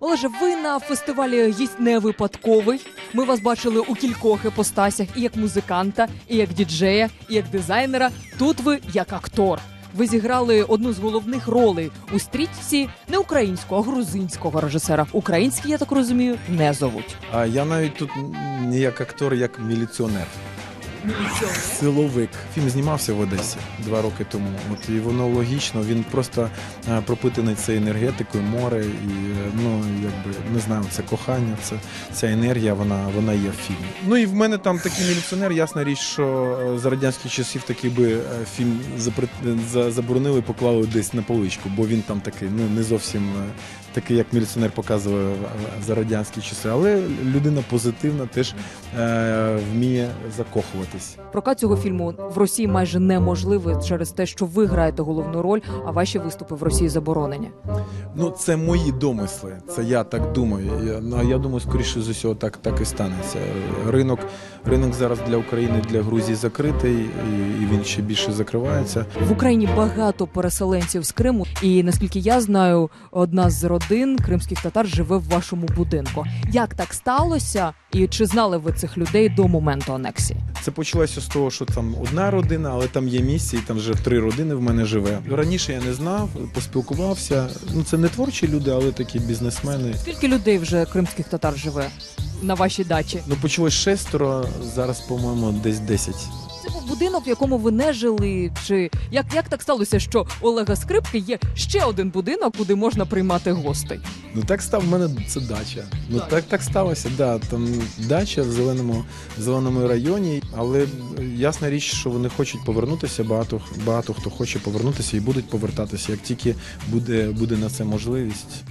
Олеже, ви на фестивалі «Гість не випадковий. Ми вас бачили у кількох іпостасях і як музиканта, і як діджея, і як дизайнера. Тут ви як актор. Ви зіграли одну з головних ролей у стрічці не українського, а грузинського режисера. Український, я так розумію, не зовуть. А я навіть тут не як актор, як міліціонер. Силовик. Фільм знімався в Одесі два роки тому. От і воно логічно. Він просто е, пропитаний цією енергетикою, море, і е, ну якби не знаю, це кохання, це ця енергія, вона вона є в фільмі. Ну і в мене там такий міліціонер. Ясна річ, що е, за радянських часів такий би фільм запре- за- заборонили, поклали десь на поличку, бо він там такий, ну не зовсім. Такий, як міліціонер показує за радянські часи, але людина позитивна теж е, вміє закохуватись. Прокат цього фільму в Росії майже неможливий через те, що ви граєте головну роль, а ваші виступи в Росії заборонені. Ну, це мої домисли. Це я так думаю. Я, ну, я думаю, скоріше з усього так, так і станеться. Ринок, ринок зараз для України, для Грузії закритий, і, і він ще більше закривається. В Україні багато переселенців з Криму, і наскільки я знаю, одна з родин кримських татар живе в вашому будинку. Як так сталося, і чи знали ви цих людей до моменту анексії? Це почалося з того, що там одна родина, але там є місце, і там вже три родини в мене живе. Раніше я не знав, поспілкувався. Ну це не творчі люди, але такі бізнесмени. Скільки людей вже кримських татар живе на вашій дачі? Ну почалось шестеро, зараз, по-моєму, десь десять. Це був будинок, в якому ви не жили. Чи як, як так сталося, що у Олега Скрипки є ще один будинок, куди можна приймати гостей? Ну так став в мене це дача. Ну Так. так так сталося. Да, там дача в зеленому зеленому районі, але ясна річ, що вони хочуть повернутися. Багато багато хто хоче повернутися і будуть повертатися, як тільки буде буде на це можливість.